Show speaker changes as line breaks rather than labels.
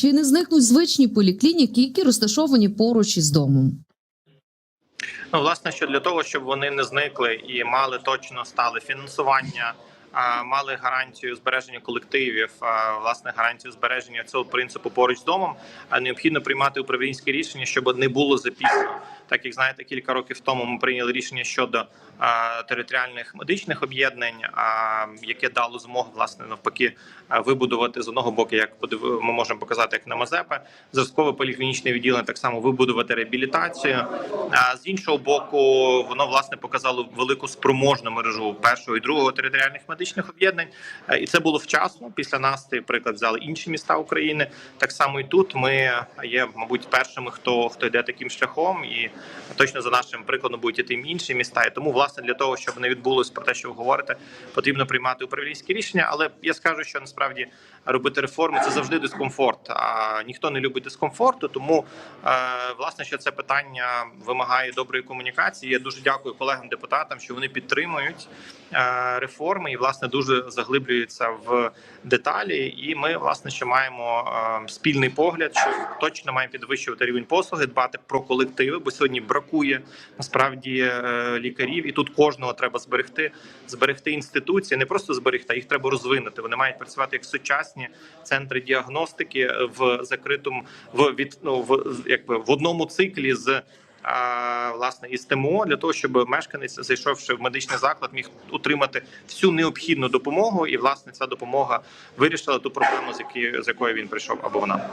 чи не зникнуть звичні поліклініки, які розташовані поруч із домом?
Ну, власне, що для того, щоб вони не зникли і мали точно стале фінансування, мали гарантію збереження колективів, власне гарантію збереження цього принципу поруч з домом, а необхідно приймати управлінське рішення, щоб не було запізно. Так як знаєте, кілька років тому ми прийняли рішення щодо територіальних медичних об'єднань, яке дало змогу власне навпаки вибудувати з одного боку, як ми можемо показати, як на Мазепи, зразкове поліклінічне відділення, так само вибудувати реабілітацію. А з іншого боку, воно власне показало велику спроможну мережу першого і другого територіальних медичних об'єднань, Е, і це було вчасно. Після нас цей приклад взяли інші міста України. Так само і тут ми є, мабуть, першими, хто хто йде таким шляхом, і точно за нашим прикладом будуть іти інші міста. І тому, власне, для того, щоб не відбулось про те, що ви говорите, потрібно приймати управлінські рішення. Але я скажу, що насправді робити реформи це завжди дискомфорт. А ніхто не любить дискомфорту. Тому е, власне, що це питання вимагає доброї комунікації. Я дуже дякую колегам депутатам, що вони підтримують е, реформи і власне дуже заглиблюються в деталі. І ми власне що маємо е, спільний погляд, що точно маємо підвищувати рівень послуги, дбати про колективи, бо сьогодні бракує насправді е, лікарів, і тут кожного треба зберегти, зберегти інституції, не просто зберегти, а їх треба розвинути. Вони мають працювати як сучасні центри діагностики в закритому в від ну, в якби в одному циклі з. Власне, із ТМО для того, щоб мешканець, зайшовши в медичний заклад, міг отримати всю необхідну допомогу, і власне ця допомога вирішила ту проблему, з якої з якої він прийшов або вона.